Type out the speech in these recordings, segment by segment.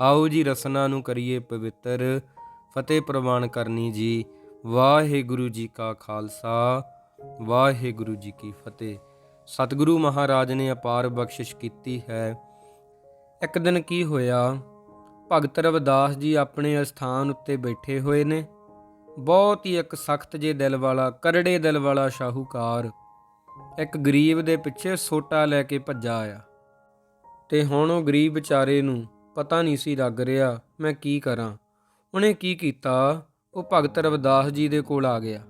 ਆਓ ਜੀ ਰਸਨਾ ਨੂੰ ਕਰੀਏ ਪਵਿੱਤਰ, ਫਤਿਹ ਪ੍ਰਵਾਨ ਕਰਨੀ ਜੀ। ਵਾਹਿਗੁਰੂ ਜੀ ਕਾ ਖਾਲਸਾ, ਵਾਹਿਗੁਰੂ ਜੀ ਕੀ ਫਤਿਹ। ਸਤਿਗੁਰੂ ਮਹਾਰਾਜ ਨੇ ਅਪਾਰ ਬਖਸ਼ਿਸ਼ ਕੀਤੀ ਹੈ। ਇੱਕ ਦਿਨ ਕੀ ਹੋਇਆ? ਭਗਤ ਰਵਿਦਾਸ ਜੀ ਆਪਣੇ ਅਸਥਾਨ ਉੱਤੇ ਬੈਠੇ ਹੋਏ ਨੇ। ਬਹੁਤ ਹੀ ਇੱਕ ਸਖਤ ਜੇ ਦਿਲ ਵਾਲਾ, ਕਰੜੇ ਦਿਲ ਵਾਲਾ ਸ਼ਾਹੂਕਾਰ ਇੱਕ ਗਰੀਬ ਦੇ ਪਿੱਛੇ ਸੋਟਾ ਲੈ ਕੇ ਭੱਜਾ ਆਇਆ। ਤੇ ਹੁਣ ਉਹ ਗਰੀਬ ਵਿਚਾਰੇ ਨੂੰ ਪਤਾ ਨਹੀਂ ਸੀ ਲੱਗ ਰਿਹਾ ਮੈਂ ਕੀ ਕਰਾਂ। ਉਹਨੇ ਕੀ ਕੀਤਾ? ਉਹ ਭਗਤ ਰਵਿਦਾਸ ਜੀ ਦੇ ਕੋਲ ਆ ਗਿਆ।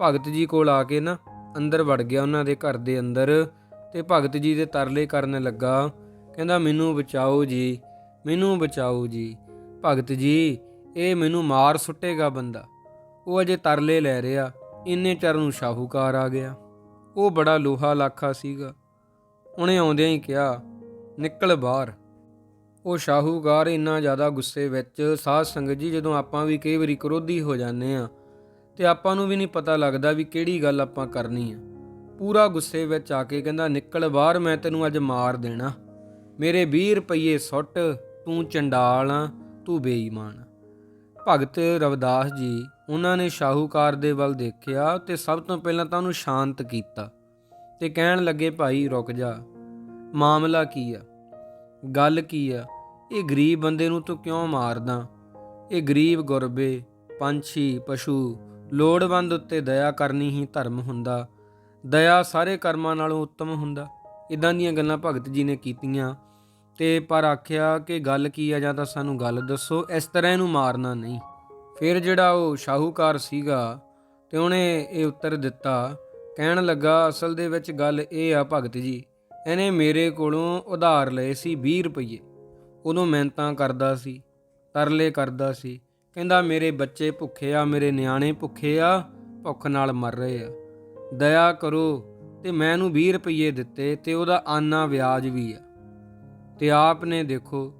ਭਗਤ ਜੀ ਕੋਲ ਆ ਕੇ ਨਾ ਅੰਦਰ ਵੜ ਗਿਆ ਉਹਨਾਂ ਦੇ ਘਰ ਦੇ ਅੰਦਰ ਤੇ ਭਗਤ ਜੀ ਦੇ ਤਰਲੇ ਕਰਨ ਲੱਗਾ। ਕਹਿੰਦਾ, ਮੈਨੂੰ ਬਚਾਓ ਜੀ, ਮੈਨੂੰ ਬਚਾਓ ਜੀ। ਭਗਤ ਜੀ, ਇਹ ਮੈਨੂੰ ਮਾਰ ਸੁੱਟੇਗਾ ਬੰਦਾ। ਉਹ ਅਜੇ ਤਰਲੇ ਲੈ ਰਿਹਾ, ਇੰਨੇ ਚਰ ਨੂੰ ਸ਼ਾਹੂਕਾਰ ਆ ਗਿਆ। ਉਹ ਬੜਾ ਲੋਹਾ ਲਾਖਾ ਸੀਗਾ। ਉਹਨੇ ਆਉਂਦਿਆਂ ਹੀ ਕਿਹਾ, ਨਿਕਲ ਬਾਹਰ। ਉਹ ਸ਼ਾਹੂਕਾਰ ਇੰਨਾ ਜ਼ਿਆਦਾ ਗੁੱਸੇ ਵਿੱਚ ਸਾਧ ਸੰਗਤ ਜੀ ਜਦੋਂ ਆਪਾਂ ਵੀ ਕਈ ਵਾਰੀ ਕਰੋਧੀ ਹੋ ਜਾਂਦੇ ਆ ਤੇ ਆਪਾਂ ਨੂੰ ਵੀ ਨਹੀਂ ਪਤਾ ਲੱਗਦਾ ਵੀ ਕਿਹੜੀ ਗੱਲ ਆਪਾਂ ਕਰਨੀ ਆ। ਪੂਰਾ ਗੁੱਸੇ ਵਿੱਚ ਆ ਕੇ ਕਹਿੰਦਾ, ਨਿਕਲ ਬਾਹਰ, ਮੈਂ ਤੈਨੂੰ ਅੱਜ ਮਾਰ ਦੇਣਾ। ਮੇਰੇ 20 ਰੁਪਏ ਸੁੱਟ, ਤੂੰ ਚੰਡਾਲ ਆ, ਤੂੰ ਬੇਈਮਾਨ ਭਗਤ ਰਵਦਾਸ ਜੀ ਉਹਨਾਂ ਨੇ ਸ਼ਾਹੂਕਾਰ ਦੇ ਵੱਲ ਦੇਖਿਆ ਤੇ ਸਭ ਤੋਂ ਪਹਿਲਾਂ ਤਾਂ ਉਹਨੂੰ ਸ਼ਾਂਤ ਕੀਤਾ ਤੇ ਕਹਿਣ ਲੱਗੇ, ਭਾਈ, ਰੁਕ ਜਾ। ਮਾਮਲਾ ਕੀ ਆ? ਗੱਲ ਕੀ ਆ? ਇਹ ਗਰੀਬ ਬੰਦੇ ਨੂੰ ਤੂੰ ਕਿਉਂ ਮਾਰਦਾ? ਇਹ ਗਰੀਬ ਗੁਰਬੇ, ਪੰਛੀ, ਪਸ਼ੂ, ਲੋੜਵੰਦ ਉੱਤੇ ਦਇਆ ਕਰਨੀ ਹੀ ਧਰਮ ਹੁੰਦਾ। ਦਇਆ ਸਾਰੇ ਕਰਮਾਂ ਨਾਲੋਂ ਉੱਤਮ ਹੁੰਦਾ। ਇਦਾਂ ਦੀਆਂ ਗੱਲਾਂ ਭਗਤ ਜੀ ਨੇ ਕੀਤੀਆਂ ਤੇ ਪਰ ਆਖਿਆ ਕਿ ਗੱਲ ਕੀ ਆ ਜਾਂ ਤਾਂ ਸਾਨੂੰ ਗੱਲ ਦੱਸੋ, ਇਸ ਤਰ੍ਹਾਂ ਇਹਨੂੰ ਮਾਰਨਾ ਨਹੀਂ। ਫਿਰ ਜਿਹੜਾ ਉਹ ਸ਼ਾਹੂਕਾਰ ਸੀਗਾ ਤੇ ਉਹਨੇ ਇਹ ਉੱਤਰ ਦਿੱਤਾ, ਕਹਿਣ ਲੱਗਾ, ਅਸਲ ਦੇ ਵਿੱਚ ਗੱਲ ਇਹ ਆ ਭਗਤ ਜੀ, ਇਹਨੇ ਮੇਰੇ ਕੋਲੋਂ ਉਧਾਰ ਲਏ ਸੀ 20 ਰੁਪਏ ਉਦੋਂ ਮਿਹਨਤਾਂ ਕਰਦਾ ਸੀ, ਤਰਲੇ ਕਰਦਾ ਸੀ। ਕਹਿੰਦਾ, ਮੇਰੇ ਬੱਚੇ ਭੁੱਖੇ ਆ, ਮੇਰੇ ਨਿਆਣੇ ਭੁੱਖੇ ਆ, ਭੁੱਖ ਨਾਲ ਮਰ ਰਹੇ ਆ। ਦਇਆ ਕਰੋ ਤੇ ਮੈਂ ਇਹਨੂੰ 20 ਰੁਪਏ ਦਿੱਤੇ ਤੇ ਉਹਦਾ ਆਨਾ ਵਿਆਜ ਵੀ ਆ। ਤੇ ਆਪ ਨੇ ਦੇਖੋ,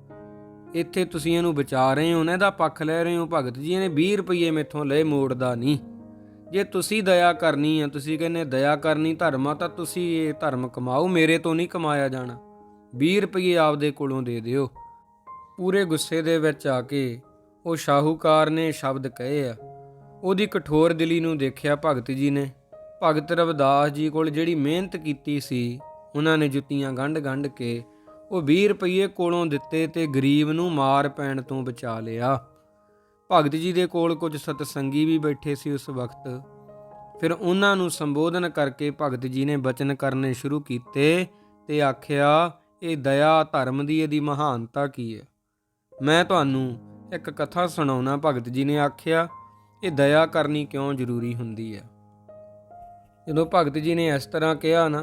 ਇੱਥੇ ਤੁਸੀਂ ਇਹਨੂੰ ਬਚਾ ਰਹੇ ਹੋ, ਨਾ ਇਹਦਾ ਪੱਖ ਲੈ ਰਹੇ ਹੋ, ਭਗਤ ਜੀ, ਇਹਨੇ 20 ਰੁਪਏ ਮੇਥੋਂ ਲਏ, ਮੋੜਦਾ ਨਹੀਂ। ਜੇ ਤੁਸੀਂ ਦਇਆ ਕਰਨੀ ਆ, ਤੁਸੀਂ ਕਹਿੰਦੇ ਦਇਆ ਕਰਨੀ ਧਰਮ ਆ, ਤਾਂ ਤੁਸੀਂ ਇਹ ਧਰਮ ਕਮਾਓ, ਮੇਰੇ ਤੋਂ ਨਹੀਂ ਕਮਾਇਆ ਜਾਣਾ। 20 ਰੁਪਏ ਆਪਦੇ ਕੋਲੋਂ ਦੇ ਦਿਓ। ਪੂਰੇ ਗੁੱਸੇ ਦੇ ਵਿੱਚ ਆ ਕੇ ਉਹ ਸ਼ਾਹੂਕਾਰ ਨੇ ਸ਼ਬਦ ਕਹੇ ਆ। ਉਹਦੀ ਕਠੋਰ ਦਿਲੀ ਨੂੰ ਦੇਖਿਆ ਭਗਤ ਜੀ ਨੇ। ਭਗਤ ਰਵਿਦਾਸ ਜੀ ਕੋਲ ਜਿਹੜੀ ਮਿਹਨਤ ਕੀਤੀ ਸੀ, ਉਹਨਾਂ ਨੇ ਜੁੱਤੀਆਂ ਗੰਢ-ਗੰਢ ਕੇ ਉਹ 20 ਰੁਪਏ ਕੋਲੋਂ ਦਿੱਤੇ ਤੇ ਗਰੀਬ ਨੂੰ ਮਾਰ ਪੈਣ ਤੋਂ ਬਚਾ ਲਿਆ। ਭਗਤ ਜੀ ਦੇ ਕੋਲ ਕੁਝ ਸਤਸੰਗੀ ਵੀ ਬੈਠੇ ਸੀ ਉਸ ਵਕਤ। ਫਿਰ ਉਹਨਾਂ ਨੂੰ ਸੰਬੋਧਨ ਕਰਕੇ ਭਗਤ ਜੀ ਨੇ ਬਚਨ ਕਰਨੇ ਸ਼ੁਰੂ ਕੀਤੇ ਤੇ ਆਖਿਆ, ਇਹ ਦਇਆ ਧਰਮ ਦੀ ਇਹਦੀ ਮਹਾਨਤਾ ਕੀ ਹੈ? ਮੈਂ ਤੁਹਾਨੂੰ ਇੱਕ ਕਥਾ ਸੁਣਾਉਣਾ ਭਗਤ ਜੀ ਨੇ ਆਖਿਆ, ਇਹ ਦਇਆ ਕਰਨੀ ਕਿਉਂ ਜ਼ਰੂਰੀ ਹੁੰਦੀ ਹੈ? ਜਦੋਂ ਭਗਤ ਜੀ ਨੇ ਇਸ ਤਰ੍ਹਾਂ ਕਿਹਾ ਨਾ,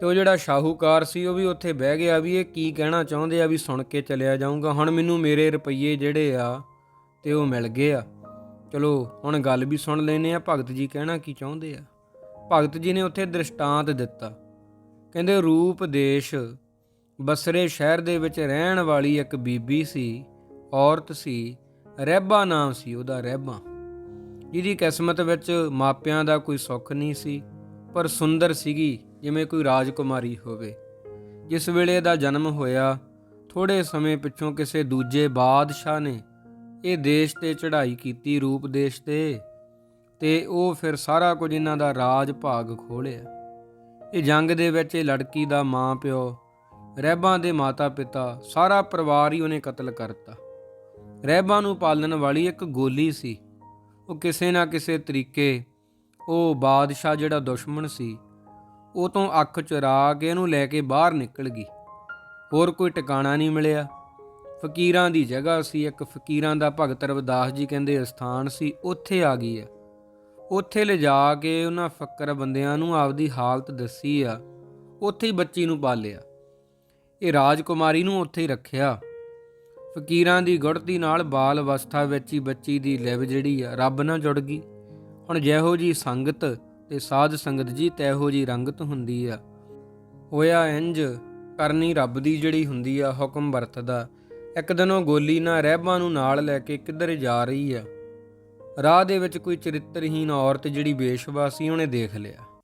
ਤੇ ਉਹ ਜਿਹੜਾ ਸ਼ਾਹੂਕਾਰ ਸੀ, ਉਹ ਵੀ ਉੱਥੇ ਬਹਿ ਗਿਆ ਵੀ ਇਹ ਕੀ ਕਹਿਣਾ ਚਾਹੁੰਦੇ ਆ ਵੀ ਸੁਣ ਕੇ ਚਲਿਆ ਜਾਊਂਗਾ। ਹੁਣ ਮੈਨੂੰ ਮੇਰੇ ਰੁਪਈਏ ਜਿਹੜੇ ਆ, ਤੇ ਉਹ ਮਿਲ ਗਏ ਆ। ਚਲੋ, ਹੁਣ ਗੱਲ ਵੀ ਸੁਣ ਲੈਨੇ ਆ, ਭਗਤ ਜੀ ਕਹਿਣਾ ਕੀ ਚਾਹੁੰਦੇ ਆ? ਭਗਤ ਜੀ ਨੇ ਉੱਥੇ ਦ੍ਰਿਸ਼ਟਾਂਤ ਦਿੱਤਾ। ਕਹਿੰਦੇ, ਰੂਪ, ਦੇਸ਼ ਬਸਰੇ ਸ਼ਹਿਰ ਦੇ ਵਿੱਚ ਰਹਿਣ ਵਾਲੀ ਇੱਕ ਬੀਬੀ ਸੀ, ਔਰਤ ਸੀ ਰਹਿਬਾ ਨਾਮ ਸੀ ਉਹਦਾ ਰਹਿਬਾ ਜਿਹਦੀ ਕਿਸਮਤ ਵਿੱਚ ਮਾਪਿਆਂ ਦਾ ਕੋਈ ਸੁੱਖ ਨਹੀਂ ਸੀ, ਪਰ ਸੁੰਦਰ ਸੀਗੀ, ਜਿਵੇਂ ਕੋਈ ਰਾਜਕੁਮਾਰੀ ਹੋਵੇ। ਜਿਸ ਵੇਲੇ ਦਾ ਜਨਮ ਹੋਇਆ ਥੋੜੇ ਸਮੇਂ ਪਿੱਛੋਂ ਕਿਸੇ ਦੂਜੇ ਬਾਦਸ਼ਾਹ ਨੇ ਇਹ ਦੇਸ਼ ਤੇ ਚੜ੍ਹਾਈ ਕੀਤੀ ਰੂਪ ਦੇਸ਼ ਤੇ ਤੇ ਉਹ ਫਿਰ ਸਾਰਾ ਕੁਝ ਇਹਨਾਂ ਦਾ ਰਾਜ ਭਾਗ ਖੋਲਿਆ ਇਹ ਜੰਗ ਦੇ ਵਿੱਚ ਇਹ ਲੜਕੀ ਦਾ ਮਾਂ ਪਿਓ ਰਹਿਬਾਂ ਦੇ ਮਾਤਾ ਪਿਤਾ ਸਾਰਾ ਪਰਿਵਾਰ ਹੀ ਉਹਨੇ ਕਤਲ ਕਰਤਾ। ਰਹਿਬਾਂ ਨੂੰ ਪਾਲਣ ਵਾਲੀ ਇੱਕ ਗੋਲੀ ਸੀ। ਉਹ ਕਿਸੇ ਨਾ ਕਿਸੇ ਤਰੀਕੇ ਉਹ ਬਾਦਸ਼ਾਹ ਜਿਹੜਾ ਦੁਸ਼ਮਣ ਸੀ, ਉਹ ਤੋਂ ਅੱਖ ਚੁਰਾ ਕੇ ਇਹਨੂੰ ਲੈ ਕੇ ਬਾਹਰ ਨਿਕਲ ਗਈ। ਹੋਰ ਕੋਈ ਟਿਕਾਣਾ ਨਹੀਂ ਮਿਲਿਆ। ਫਕੀਰਾਂ ਦੀ ਜਗ੍ਹਾ ਸੀ, ਇੱਕ ਫਕੀਰਾਂ ਦਾ ਭਗਤ ਰਵਿਦਾਸ ਜੀ ਕਹਿੰਦੇ ਸਥਾਨ ਸੀ, ਉੱਥੇ ਆ ਗਈ ਆ ਉੱਥੇ ਲਿਜਾ ਕੇ ਉਹਨਾਂ ਫੱਕਰ ਬੰਦਿਆਂ ਨੂੰ ਆਪਦੀ ਹਾਲਤ ਦੱਸੀ ਆ। ਉੱਥੇ ਹੀ ਬੱਚੀ ਨੂੰ ਪਾਲਿਆ। ਇਹ ਰਾਜਕੁਮਾਰੀ ਨੂੰ ਉੱਥੇ ਹੀ ਰੱਖਿਆ। ਫਕੀਰਾਂ ਦੀ ਗੁੜਤੀ ਨਾਲ ਬਾਲ ਅਵਸਥਾ ਵਿੱਚ ਹੀ ਬੱਚੀ ਦੀ ਲਿਵ ਜਿਹੜੀ ਆ, ਰੱਬ ਨਾਲ ਜੁੜ ਗਈ। ਹੁਣ ਜਿਹੋ ਜੀ ਸੰਗਤ ਤੇ ਸਾਧ ਸੰਗਤ ਜੀ, ਤੈਹੋ ਜੀ ਰੰਗਤ ਹੁੰਦੀ ਆ। ਹੋਇਆ ਇੰਜ ਕਰਨੀ ਰੱਬ ਦੀ ਜਿਹੜੀ ਹੁੰਦੀ ਆ, ਹੁਕਮ ਵਰਤਦਾ। ਇੱਕ ਦਿਨ ਉਹ ਗੋਲੀ ਨਾਲ ਰਹਿਬਾਂ ਨੂੰ ਨਾਲ ਲੈ ਕੇ ਕਿੱਧਰ ਜਾ ਰਹੀ ਆ। ਰਾਹ ਦੇ ਵਿੱਚ ਕੋਈ ਚਰਿੱਤਰਹੀਨ ਔਰਤ ਜਿਹੜੀ ਵੇਸ਼ਵਾ ਸੀ ਉਹਨੇ ਦੇਖ ਲਿਆ।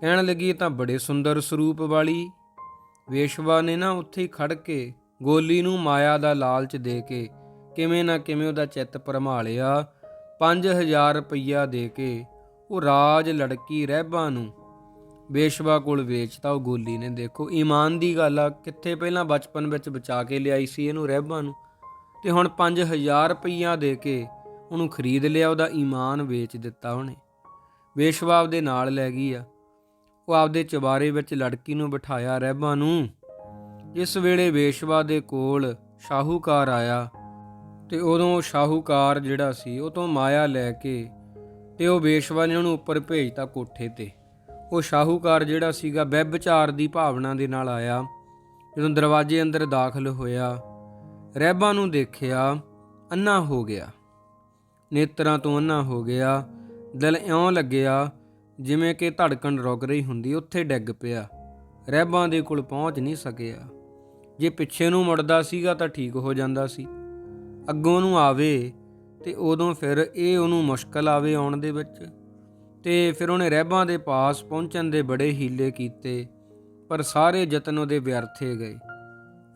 ਕਹਿਣ ਲੱਗੀ ਤਾਂ ਬੜੇ ਸੁੰਦਰ ਸਰੂਪ ਵਾਲੀ ਵੇਸ਼ਵਾ ਨੇ ਨਾ ਉੱਥੇ ਹੀ ਖੜ ਕੇ ਗੋਲੀ ਨੂੰ ਮਾਇਆ ਦਾ ਲਾਲਚ ਦੇ ਕੇ ਕਿਵੇਂ ਨਾ ਕਿਵੇਂ ਉਹਦਾ ਚਿੱਤ ਭਰਮਾ ਲਿਆ। 5000 ਰੁਪਈਆ ਦੇ ਕੇ ਉਹ ਰਾਜ ਲੜਕੀ ਰਹਿਬਾ ਨੂੰ ਬੇਸ਼ਵਾ ਕੋਲ ਵੇਚਤਾ ਉਹ ਗੋਲੀ ਨੇ। ਦੇਖੋ, ਈਮਾਨ ਦੀ ਗੱਲ ਆ, ਕਿੱਥੇ ਪਹਿਲਾਂ ਬਚਪਨ ਵਿੱਚ ਬਚਾ ਕੇ ਲਿਆਈ ਸੀ ਇਹਨੂੰ ਰਹਿਬਾ ਨੂੰ। ਤੇ ਹੁਣ 5000 ਰੁਪਈਆ ਦੇ ਕੇ ਉਹਨੂੰ ਖਰੀਦ ਲਿਆ, ਉਹਦਾ ਈਮਾਨ ਵੇਚ ਦਿੱਤਾ ਉਹਨੇ। ਬੇਸ਼ਵਾ ਉਹਦੇ ਨਾਲ ਲੈ ਗਈ ਆ। ਉਹ ਆਪਦੇ ਚਵਾਰੇ ਵਿੱਚ ਲੜਕੀ ਨੂੰ ਬਿਠਾਇਆ ਰਹਿਬਾ ਨੂੰ। ਇਸ ਵੇਲੇ ਵੇਸ਼ਵਾ ਦੇ ਕੋਲ ਸ਼ਾਹੂਕਾਰ ਆਇਆ ਤੇ ਉਦੋਂ ਸ਼ਾਹੂਕਾਰ ਜਿਹੜਾ ਸੀ, ਉਹ ਤੋਂ ਮਾਇਆ ਲੈ ਕੇ ਤੇ ਉਹ ਵੇਸ਼ਵਾ ਨੇ ਉਹਨੂੰ ਉੱਪਰ ਭੇਜਤਾ ਕੋਠੇ ਤੇ। ਉਹ ਸ਼ਾਹੂਕਾਰ ਜਿਹੜਾ ਸੀਗਾ ਵਿਭਚਾਰ ਦੀ ਭਾਵਨਾ ਦੇ ਨਾਲ ਆਇਆ। ਜਦੋਂ ਦਰਵਾਜ਼ੇ ਅੰਦਰ ਦਾਖਲ ਹੋਇਆ ਰਹਿਬਾ ਨੂੰ ਦੇਖਿਆ ਅੰਨਾ ਹੋ ਗਿਆ। ਨੇਤਰਾਂ ਤੋਂ ਅੰਨਾ ਹੋ ਗਿਆ, ਦਿਲ ਇਉਂ ਲੱਗਿਆ ਜਿਵੇਂ ਕਿ ਧੜਕਣ ਰੁਕ ਰਹੀ ਹੁੰਦੀ, ਉੱਥੇ ਡਿੱਗ ਪਿਆ। ਰਹਿਬਾਂ ਦੇ ਕੋਲ ਪਹੁੰਚ ਨਹੀਂ ਸਕਿਆ। ਜੇ ਪਿੱਛੇ ਨੂੰ ਮੁੜਦਾ ਸੀਗਾ ਤਾਂ ਠੀਕ ਹੋ ਜਾਂਦਾ ਸੀ। ਅੱਗੋਂ ਨੂੰ ਆਵੇ ਤੇ ਉਦੋਂ ਫਿਰ ਇਹ ਉਹਨੂੰ ਮੁਸ਼ਕਲ ਆਵੇ ਆਉਣ ਦੇ ਵਿੱਚ। ਤੇ ਫਿਰ ਉਹਨੇ ਰਹਿਬਾਂ ਦੇ ਪਾਸ ਪਹੁੰਚਣ ਦੇ ਬੜੇ ਹੀਲੇ ਕੀਤੇ, ਪਰ ਸਾਰੇ ਯਤਨ ਉਹਦੇ ਵਿਅਰਥੇ ਗਏ।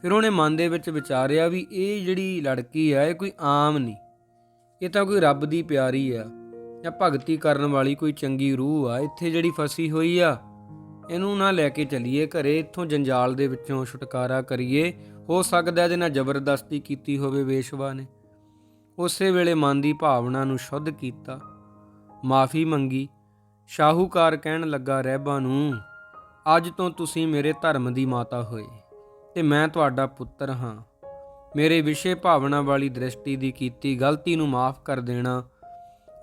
ਫਿਰ ਉਹਨੇ ਮਨ ਦੇ ਵਿੱਚ ਵਿਚਾਰਿਆ ਵੀ ਇਹ ਜਿਹੜੀ ਲੜਕੀ ਆ, ਇਹ ਕੋਈ ਆਮ ਨਹੀਂ। ਇਹ ਤਾਂ ਕੋਈ ਰੱਬ ਦੀ ਪਿਆਰੀ ਆ। ਜਾਂ ਭਗਤੀ ਕਰਨ ਵਾਲੀ ਕੋਈ ਚੰਗੀ ਰੂਹ ਆ, ਇੱਥੇ ਜਿਹੜੀ ਫਸੀ ਹੋਈ ਆ, ਇਹਨੂੰ ਨਾ ਲੈ ਕੇ ਚੱਲੀਏ ਘਰੇ, ਇੱਥੋਂ ਜੰਜਾਲ ਦੇ ਵਿੱਚੋਂ ਛੁਟਕਾਰਾ ਕਰੀਏ। ਹੋ ਸਕਦਾ ਇਹਦੇ ਨਾਲ ਜ਼ਬਰਦਸਤੀ ਕੀਤੀ ਹੋਵੇ ਵੇਸ਼ਵਾ ਨੇ। ਉਸੇ ਵੇਲੇ ਮਨ ਦੀ ਭਾਵਨਾ ਨੂੰ ਸ਼ੁੱਧ ਕੀਤਾ। ਮਾਫੀ ਮੰਗੀ। ਸ਼ਾਹੂਕਾਰ ਕਹਿਣ ਲੱਗਾ, ਰਹਿਬਾ ਨੂੰ, ਅੱਜ ਤੋਂ ਤੁਸੀਂ ਮੇਰੇ ਧਰਮ ਦੀ ਮਾਤਾ ਹੋਏ ਤੇ ਮੈਂ ਤੁਹਾਡਾ ਪੁੱਤਰ ਹਾਂ। ਮੇਰੇ ਵਿਸ਼ੇ ਭਾਵਨਾ ਵਾਲੀ ਦ੍ਰਿਸ਼ਟੀ ਦੀ ਕੀਤੀ ਗਲਤੀ ਨੂੰ ਮਾਫ ਕਰ ਦੇਣਾ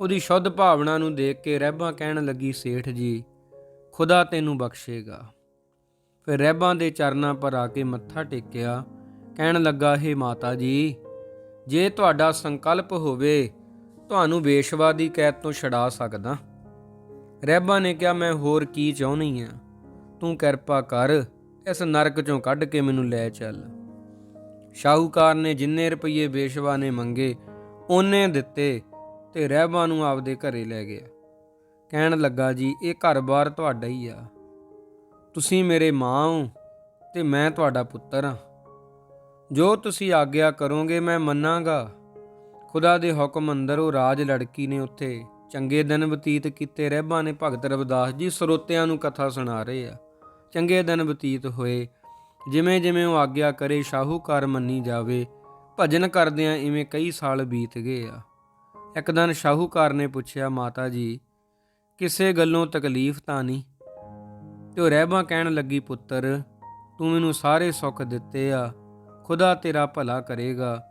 ਉਹਦੀ ਸ਼ੁੱਧ ਭਾਵਨਾ ਨੂੰ ਦੇਖ ਕੇ ਰਹਿਬਾ ਕਹਿਣ ਲੱਗੀ, ਸੇਠ ਜੀ, ਖੁਦਾ ਤੈਨੂੰ ਬਖਸ਼ੇਗਾ। ਫਿਰ ਰਹਿਬਾਂ ਦੇ ਚਰਨਾਂ ਪਰ ਆ ਕੇ ਮੱਥਾ ਟੇਕਿਆ, ਕਹਿਣ ਲੱਗਾ, ਹੇ ਮਾਤਾ ਜੀ, ਜੇ ਤੁਹਾਡਾ ਸੰਕਲਪ ਹੋਵੇ, ਤੁਹਾਨੂੰ ਵੇਸ਼ਵਾ ਦੀ ਕੈਦ ਤੋਂ ਛਡਾ ਸਕਦਾ। ਰਹਿਬਾਂ ਨੇ ਕਿਹਾ, ਮੈਂ ਹੋਰ ਕੀ ਚਾਹੁੰਨੀ ਆ ਤੂੰ ਕਿਰਪਾ ਕਰ, ਇਸ ਨਰਕ ਚੋਂ ਕੱਢ ਕੇ ਮੈਨੂੰ ਲੈ ਚੱਲ। ਸ਼ਾਹੂਕਾਰ ਨੇ ਜਿੰਨੇ ਰੁਪਏ ਵੇਸ਼ਵਾ ਨੇ ਮੰਗੇ, ਉਹਨੇ ਦਿੱਤੇ। ਤੇ ਰਹਿਬਾਂ ਨੂੰ ਆਪਦੇ ਘਰੇ ਲੈ ਗਿਆ। ਕਹਿਣ ਲੱਗਾ, ਜੀ, ਇਹ ਘਰ-ਬਾਰ ਤੁਹਾਡਾ ਹੀ ਆ। ਤੁਸੀਂ ਮੇਰੇ ਮਾਂ ਹੋ ਤੇ ਮੈਂ ਤੁਹਾਡਾ ਪੁੱਤਰ ਹਾਂ। ਜੋ ਤੁਸੀਂ ਆਗਿਆ ਕਰੋਗੇ ਮੈਂ ਮੰਨਾਂਗਾ। ਖੁਦਾ ਦੇ ਹੁਕਮ ਅੰਦਰ ਉਹ ਰਾਜ ਲੜਕੀ ਨੇ ਉੱਥੇ ਚੰਗੇ ਦਿਨ ਬਤੀਤ ਕੀਤੇ। ਰਹਿਬਾ ਨੇ ਭਗਤ ਰਵਿਦਾਸ ਜੀ ਸਰੋਤਿਆਂ ਨੂੰ ਕਥਾ ਸੁਣਾ ਰਹੇ ਆ। ਚੰਗੇ ਦਿਨ ਬਤੀਤ ਹੋਏ। ਜਿਵੇਂ ਜਿਵੇਂ ਉਹ ਆਗਿਆ ਕਰੇ, ਸ਼ਾਹੂਕਾਰ ਮੰਨੀ ਜਾਵੇ। ਭਜਨ ਕਰਦਿਆਂ ਇਵੇਂ ਕਈ ਸਾਲ ਬੀਤ ਗਏ ਆ। ਇੱਕ ਦਿਨ ਸ਼ਾਹੂਕਾਰ ਨੇ ਪੁੱਛਿਆ, ਮਾਤਾ ਜੀ, ਕਿਸੇ ਗੱਲੋਂ ਤਕਲੀਫ ਤਾਂ ਨਹੀਂ? ਤੇ ਉਹ ਰਹਿਬਾਂ ਕਹਿਣ ਲੱਗੀ, ਪੁੱਤਰ, ਤੂੰ ਮੈਨੂੰ ਸਾਰੇ ਸੁੱਖ ਦਿੱਤੇ ਆ, ਖੁਦਾ ਤੇਰਾ ਭਲਾ ਕਰੇਗਾ,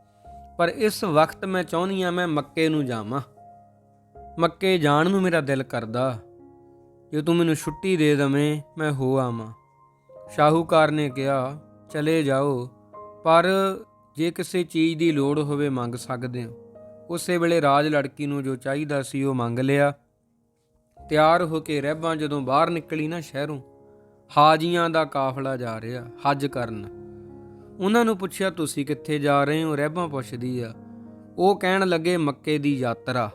ਪਰ ਇਸ ਵਕਤ ਮੈਂ ਚਾਹੁੰਦੀ ਆ ਮੈਂ ਮੱਕੇ ਨੂੰ ਜਾਵਾਂ। ਮੱਕੇ ਜਾਣ ਨੂੰ ਮੇਰਾ ਦਿਲ ਕਰਦਾ। ਜੇ ਤੂੰ ਮੈਨੂੰ ਛੁੱਟੀ ਦੇ ਦਵੇਂ, ਮੈਂ ਹੋ ਆਵਾਂ। ਸ਼ਾਹੂਕਾਰ ਨੇ ਕਿਹਾ, ਚਲੇ ਜਾਓ, ਪਰ ਜੇ ਕਿਸੇ ਚੀਜ਼ ਦੀ ਲੋੜ ਹੋਵੇ, ਮੰਗ ਸਕਦੇ ਹੋ। ਉਸੇ ਵੇਲੇ ਰਾਜ ਲੜਕੀ ਨੂੰ ਜੋ ਚਾਹੀਦਾ ਸੀ ਉਹ ਮੰਗ ਲਿਆ। ਤਿਆਰ ਹੋ ਕੇ ਰਹਿਬਾਂ ਜਦੋਂ ਬਾਹਰ ਨਿਕਲੀ ਨਾ ਸ਼ਹਿਰੋਂ, ਹਾਜੀਆਂ ਦਾ ਕਾਫਲਾ ਜਾ ਰਿਹਾ, ਹੱਜ ਕਰਨ। ਉਹਨਾਂ ਨੂੰ ਪੁੱਛਿਆ, ਤੁਸੀਂ ਕਿੱਥੇ ਜਾ ਰਹੇ ਹੋ? ਰਹਿਬਾਂ ਪੁੱਛਦੀ ਆ। ਉਹ ਕਹਿਣ ਲੱਗੇ, ਮੱਕੇ ਦੀ ਯਾਤਰਾ।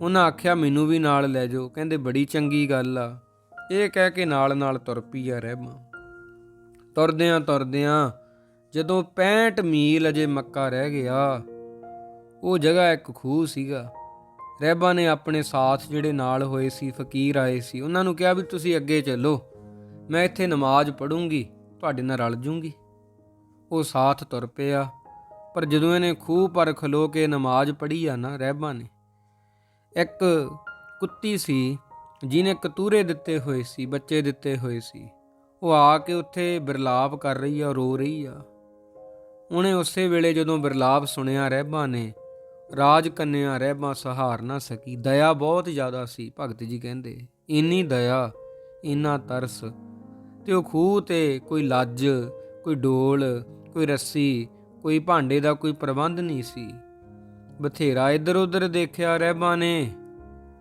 ਉਹਨਾਂ ਆਖਿਆ, ਮੈਨੂੰ ਵੀ ਨਾਲ ਲੈ ਜਾਓ। ਕਹਿੰਦੇ, ਬੜੀ ਚੰਗੀ ਗੱਲ ਆ। ਇਹ ਕਹਿ ਕੇ ਨਾਲ ਨਾਲ ਤੁਰ ਪਈ ਆ ਰਹਿਬਾਂ ਤੁਰਦਿਆਂ ਤੁਰਦਿਆਂ ਜਦੋਂ 65 ਮੀਲ ਅਜੇ ਮੱਕਾ ਰਹਿ ਗਿਆ ਉਹ ਜਗ੍ਹਾ ਇੱਕ ਖੂਹ ਸੀਗਾ। ਰਹਿਬਾ ਨੇ ਆਪਣੇ ਸਾਥ ਜਿਹੜੇ ਨਾਲ ਹੋਏ ਸੀ, ਫਕੀਰ ਆਏ ਸੀ, ਉਹਨਾਂ ਨੂੰ ਕਿਹਾ ਵੀ ਤੁਸੀਂ ਅੱਗੇ ਚੱਲੋ। ਮੈਂ ਇੱਥੇ ਨਮਾਜ਼ ਪੜੂੰਗੀ ਤੁਹਾਡੇ ਨਾਲ ਰਲ ਜੂੰਗੀ। ਉਹ ਸਾਥ ਤੁਰ ਪਿਆ, ਪਰ ਜਦੋਂ ਇਹਨੇ ਖੂਹ ਪਰ ਖਲੋ ਕੇ ਨਮਾਜ਼ ਪੜ੍ਹੀ ਆ ਨਾ ਰਹਿਬਾ ਨੇ, ਇੱਕ ਕੁੱਤੀ ਸੀ, ਜਿਹਨੇ ਕਤੂਰੇ ਦਿੱਤੇ ਹੋਏ ਸੀ, ਬੱਚੇ ਦਿੱਤੇ ਹੋਏ ਸੀ। ਉਹ ਆ ਕੇ ਉੱਥੇ ਬਿਰਲਾਪ ਕਰ ਰਹੀ ਆ, ਰੋ ਰਹੀ ਆ। ਉਹਨੇ ਉਸੇ ਵੇਲੇ ਜਦੋਂ ਬਿਰਲਾਪ ਸੁਣਿਆ ਰਹਿਬਾ ਨੇ ਰਾਜ ਕੰਨਿਆ ਰਹਿਬਾ ਸਹਾਰ ਨਾ ਸਕੀ। ਦਇਆ ਬਹੁਤ ਜ਼ਿਆਦਾ ਸੀ, ਭਗਤ ਜੀ ਕਹਿੰਦੇ। ਇੰਨੀ ਦਇਆ, ਇੰਨਾ ਤਰਸ। ਤੇ ਉਹ ਖੂਹ ਤੇ ਕੋਈ ਲੱਜ, ਕੋਈ ਡੋਲ, ਕੋਈ ਰੱਸੀ, ਕੋਈ ਭਾਂਡੇ ਦਾ ਕੋਈ ਪ੍ਰਬੰਧ ਨਹੀਂ ਸੀ। ਬਥੇਰਾ ਇੱਧਰ ਉੱਧਰ ਦੇਖਿਆ ਰਹਿਬਾ ਨੇ।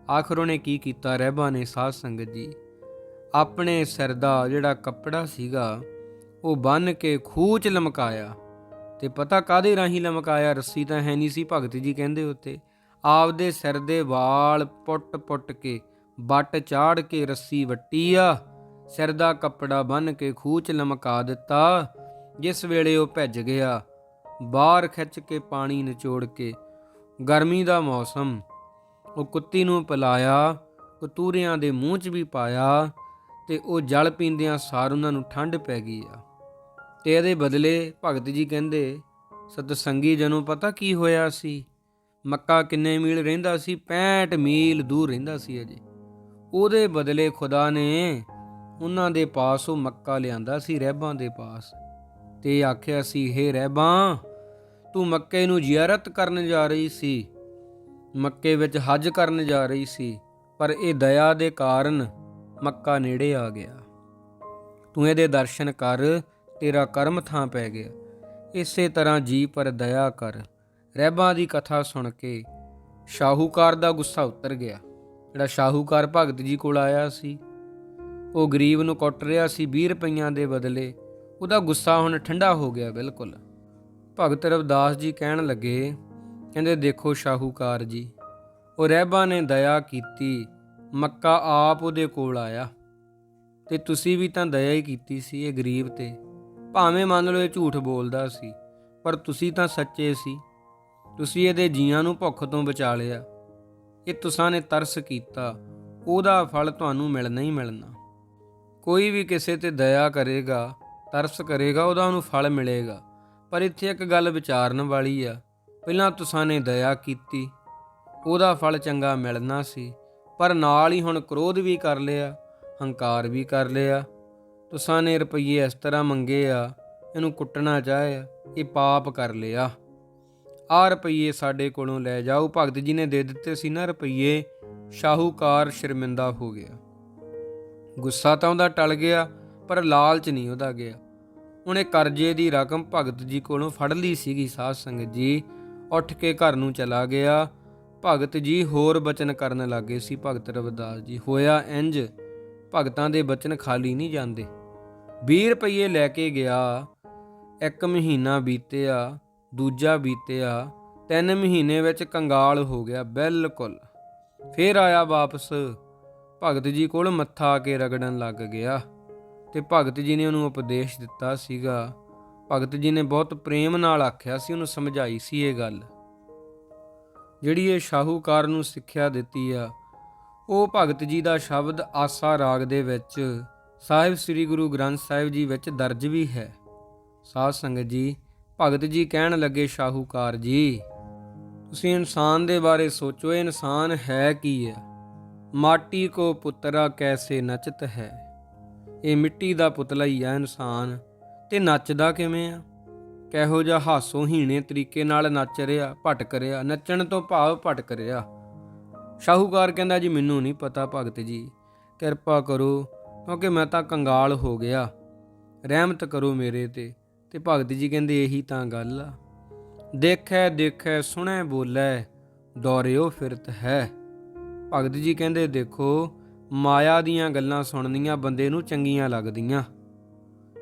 ਆਖਰ ਉਹਨੇ ਕੀ ਕੀਤਾ ਰਹਿਬਾ ਨੇ ਸਾਧ ਸੰਗਤ ਜੀ? ਆਪਣੇ ਸਿਰ ਦਾ ਜਿਹੜਾ ਕੱਪੜਾ ਸੀਗਾ, ਉਹ ਬੰਨ ਕੇ ਖੂਹ 'ਚ ਲਮਕਾਇਆ। ਤੇ ਪਤਾ ਕਾਦੇ ਰਾਹੀਂ ਲਮਕਾਇਆ? ਰੱਸੀ ਤਾਂ ਹੈ ਨਹੀਂ ਸੀ ਭਗਤ ਜੀ ਕਹਿੰਦੇ ਉੱਤੇ। ਆਪਦੇ ਸਿਰ ਦੇ ਵਾਲ ਪੁੱਟ-ਪੁੱਟ ਕੇ ਬੱਟ ਚਾੜ ਕੇ ਰੱਸੀ ਵੱਟੀ ਆ ਸਿਰ ਦਾ ਕੱਪੜਾ ਬੰਨ ਕੇ ਖੂਹ 'ਚ ਲਮਕਾ ਦਿੱਤਾ। ਜਿਸ ਵੇਲੇ ਉਹ ਭਿੱਜ ਗਿਆ, ਬਾਹਰ ਖਿੱਚ ਕੇ ਪਾਣੀ ਨਿਚੋੜ ਕੇ, ਗਰਮੀ ਦਾ ਮੌਸਮ। ਉਹ ਕੁੱਤੀ ਨੂੰ ਪਿਲਾਇਆ, ਕਤੂਰਿਆਂ ਦੇ ਮੂੰਹ 'ਚ ਵੀ ਪਾਇਆ ਤੇ ਉਹ ਜਲ ਪੀਂਦਿਆਂ ਸਾਰ ਉਹਨਾਂ ਨੂੰ ਠੰਡ ਪੈ ਗਈ ਆ। ਤੇ ਇਹਦੇ ਬਦਲੇ ਭਗਤ ਜੀ ਕਹਿੰਦੇ, ਸਤਸੰਗੀ ਜਨੂੰ, ਪਤਾ ਕੀ ਹੋਇਆ ਸੀ? ਮੱਕਾ ਕਿੰਨੇ ਮੀਲ ਰਹਿੰਦਾ ਸੀ? 65 ਮੀਲ ਦੂਰ ਰਹਿੰਦਾ ਸੀ ਅਜੇ। ਉਹਦੇ ਬਦਲੇ ਖੁਦਾ ਨੇ ਉਹਨਾਂ ਦੇ ਪਾਸ ਉਹ ਮੱਕਾ ਲਿਆਂਦਾ ਸੀ ਰਹਿਬਾਂ ਦੇ ਪਾਸ। ਤੇ ਆਖਿਆ ਸੀ, ਹੇ ਰਹਿਬਾਂ ਤੂੰ ਮੱਕੇ ਨੂੰ ਜ਼ਿਆਰਤ ਕਰਨ ਜਾ ਰਹੀ ਸੀ। ਮੱਕੇ ਵਿੱਚ ਹਜ ਕਰਨ ਜਾ ਰਹੀ ਸੀ, ਪਰ ਇਹ ਦਇਆ ਦੇ ਕਾਰਨ ਮੱਕਾ ਨੇੜੇ ਆ ਗਿਆ। ਤੂੰ ਇਹਦੇ ਦਰਸ਼ਨ ਕਰ ਤੇਰਾ ਕਰਮ ਥਾਂ ਪੈ ਗਿਆ। ਇਸੇ ਤਰ੍ਹਾਂ ਜੀ ਪਰ ਦਇਆ ਕਰ। ਰਹਿਬਾਂ ਦੀ ਕਥਾ ਸੁਣ ਕੇ ਸ਼ਾਹੂਕਾਰ ਦਾ ਗੁੱਸਾ ਉਤਰ ਗਿਆ। ਜਿਹੜਾ ਸ਼ਾਹੂਕਾਰ ਭਗਤ ਜੀ ਕੋਲ ਆਇਆ ਸੀ, ਉਹ ਗਰੀਬ ਨੂੰ ਕੁੱਟ ਰਿਹਾ ਸੀ 20 ਰੁਪਈਆਂ ਦੇ ਬਦਲੇ। ਉਹਦਾ ਗੁੱਸਾ ਹੁਣ ਠੰਡਾ ਹੋ ਗਿਆ ਬਿਲਕੁਲ। ਭਗਤ ਰਵਿਦਾਸ ਜੀ ਕਹਿਣ ਲੱਗੇ, ਕਹਿੰਦੇ, ਦੇਖੋ ਸ਼ਾਹੂਕਾਰ ਜੀ, ਉਹ ਰਹਿਬਾ ਨੇ ਦਇਆ ਕੀਤੀ, ਮੱਕਾ ਆਪ ਉਹਦੇ ਕੋਲ ਆਇਆ। ਤੇ ਤੁਸੀਂ ਵੀ ਤਾਂ ਦਇਆ ਹੀ ਕੀਤੀ ਸੀ ਇਹ ਗਰੀਬ ਤੇ। ਭਾਵੇਂ ਮੰਨ ਲਓ ਇਹ ਝੂਠ ਬੋਲਦਾ ਸੀ, ਪਰ ਤੁਸੀਂ ਤਾਂ ਸੱਚੇ ਸੀ। ਤੁਸੀਂ ਇਹਦੇ ਜੀਆਂ ਨੂੰ ਭੁੱਖ ਤੋਂ ਬਚਾ ਲਿਆ। ਇਹ ਤੁਸਾਂ ਨੇ ਤਰਸ ਕੀਤਾ, ਉਹਦਾ ਫਲ ਤੁਹਾਨੂੰ ਮਿਲਣਾ ਹੀ ਮਿਲਣਾ। ਕੋਈ ਵੀ ਕਿਸੇ ਤੇ ਦਇਆ ਕਰੇਗਾ, ਤਰਸ ਕਰੇਗਾ, ਉਹਦਾ ਉਹਨੂੰ ਫਲ ਮਿਲੇਗਾ। ਪਰ ਇੱਥੇ ਇੱਕ ਗੱਲ ਵਿਚਾਰਨ ਵਾਲੀ ਆ, ਪਹਿਲਾਂ ਤੁਸਾਂ ਨੇ ਦਇਆ ਕੀਤੀ, ਉਹਦਾ ਫਲ ਚੰਗਾ ਮਿਲਣਾ ਸੀ, ਪਰ ਨਾਲ ਹੀ ਹੁਣ ਕ੍ਰੋਧ ਵੀ ਕਰ ਲਿਆ, ਹੰਕਾਰ ਵੀ ਕਰ ਲਿਆ ਤੁਸਾਂ ਨੇ ਰੁਪਈਏ ਇਸ ਤਰ੍ਹਾਂ ਮੰਗੇ ਆ, ਇਹਨੂੰ ਕੁੱਟਣਾ ਚਾਹਿਆ ਇਹ ਪਾਪ ਕਰ ਲਿਆ। ਆ ਰੁਪਈਏ ਸਾਡੇ ਕੋਲੋਂ ਲੈ ਜਾਓ। ਭਗਤ ਜੀ ਨੇ ਦੇ ਦਿੱਤੇ ਸੀ ਨਾ ਰੁਪਈਏ, ਸ਼ਾਹੂਕਾਰ ਸ਼ਰਮਿੰਦਾ ਹੋ ਗਿਆ। ਗੁੱਸਾ ਤਾਂ ਉਹਦਾ ਟਲ ਗਿਆ, ਪਰ ਲਾਲਚ ਨਹੀਂ ਉਹਦਾ ਗਿਆ। ਉਹਨੇ ਕਰਜ਼ੇ ਦੀ ਰਕਮ ਭਗਤ ਜੀ ਕੋਲੋਂ ਫੜ ਲਈ ਸੀਗੀ ਸਾਧ ਸੰਗਤ ਜੀ। ਉੱਠ ਕੇ ਘਰ ਨੂੰ ਚਲਾ ਗਿਆ। ਭਗਤ ਜੀ ਹੋਰ ਬਚਨ ਕਰਨ ਲੱਗੇ ਸੀ। ਭਗਤ ਰਵਿਦਾਸ ਜੀ, ਹੋਇਆ ਇੰਜ ਭਗਤਾਂ ਦੇ ਬਚਨ ਖਾਲੀ ਨਹੀਂ ਜਾਂਦੇ। 20 ਰੁਪਏ ਲੈ ਕੇ ਗਿਆ, ਇੱਕ ਮਹੀਨਾ ਬੀਤਿਆ, ਦੂਜਾ ਬੀਤਿਆ, ਤਿੰਨ ਮਹੀਨੇ ਵਿੱਚ ਕੰਗਾਲ ਹੋ ਗਿਆ ਬਿਲਕੁਲ। ਫੇਰ ਆਇਆ ਵਾਪਸ। ਭਗਤ ਜੀ ਕੋਲ ਮੱਥਾ ਆ ਕੇ ਰਗੜਨ ਲੱਗ ਗਿਆ ਤੇ ਭਗਤ ਜੀ ਨੇ ਉਹਨੂੰ ਉਪਦੇਸ਼ ਦਿੱਤਾ ਸੀਗਾ। ਭਗਤ ਜੀ ਨੇ ਬਹੁਤ ਪ੍ਰੇਮ ਨਾਲ ਆਖਿਆ ਸੀ, ਉਹਨੂੰ ਸਮਝਾਈ ਸੀ ਇਹ ਗੱਲ। ਜਿਹੜੀ ਇਹ ਸ਼ਾਹੂਕਾਰ ਨੂੰ ਸਿੱਖਿਆ ਦਿੱਤੀ ਆ, ਉਹ ਭਗਤ ਜੀ ਦਾ ਸ਼ਬਦ ਆਸਾ ਰਾਗ ਦੇ ਵਿੱਚ ਸਾਹਿਬ ਸ੍ਰੀ ਗੁਰੂ ਗ੍ਰੰਥ ਸਾਹਿਬ ਜੀ ਵਿੱਚ ਦਰਜ ਵੀ ਹੈ। ਸਾਧ ਸੰਗਤ ਜੀ, ਭਗਤ ਜੀ ਕਹਿਣ ਲੱਗੇ ਸ਼ਾਹੂਕਾਰ ਜੀ, ਤੁਸੀਂ ਇਨਸਾਨ ਦੇ ਬਾਰੇ ਸੋਚੋ, ਇਹ ਇਨਸਾਨ ਹੈ ਕੀ ਹੈ? ਮਾਟੀ ਕੋ ਪੁੱਤਰਾ ਕੈਸੇ ਨਚਤ ਹੈ? ਇਹ ਮਿੱਟੀ ਦਾ ਪੁਤਲਾ ਹੀ ਆ ਇਨਸਾਨ, ਤੇ ਨੱਚਦਾ ਕਿਵੇਂ ਆ? ਕਿਹੋ ਜਿਹਾ ਹਾਸੋ ਹੀਣੇ ਤਰੀਕੇ ਨਾਲ ਨੱਚ ਰਿਹਾ, ਭਟਕ ਰਿਹਾ, ਨੱਚਣ ਤੋਂ ਭਾਵ ਭਟਕ ਰਿਹਾ। ਸ਼ਾਹੂਕਾਰ ਕਹਿੰਦਾ ਜੀ, ਮੈਨੂੰ ਨਹੀਂ ਪਤਾ ਭਗਤ ਜੀ, ਕਿਰਪਾ ਕਰੋ ਕਿਉਂਕਿ ਮੈਂ ਤਾਂ ਕੰਗਾਲ ਹੋ ਗਿਆ। ਰਹਿਮਤ ਕਰੋ ਮੇਰੇ ਤੇ। ਤੇ ਭਗਤ ਜੀ ਕਹਿੰਦੇ ਇਹੀ ਤਾਂ ਗੱਲ ਆ। ਦੇਖੈ ਦੇਖੈ, ਸੁਣੈ, ਬੋਲੇ, ਦੌਰਿਓ ਫਿਰਤ ਹੈ। ਭਗਤ ਜੀ ਕਹਿੰਦੇ, ਦੇਖੋ, ਮਾਇਆ ਦੀਆਂ ਗੱਲਾਂ ਸੁਣਨੀਆਂ ਬੰਦੇ ਨੂੰ ਚੰਗੀਆਂ ਲੱਗਦੀਆਂ।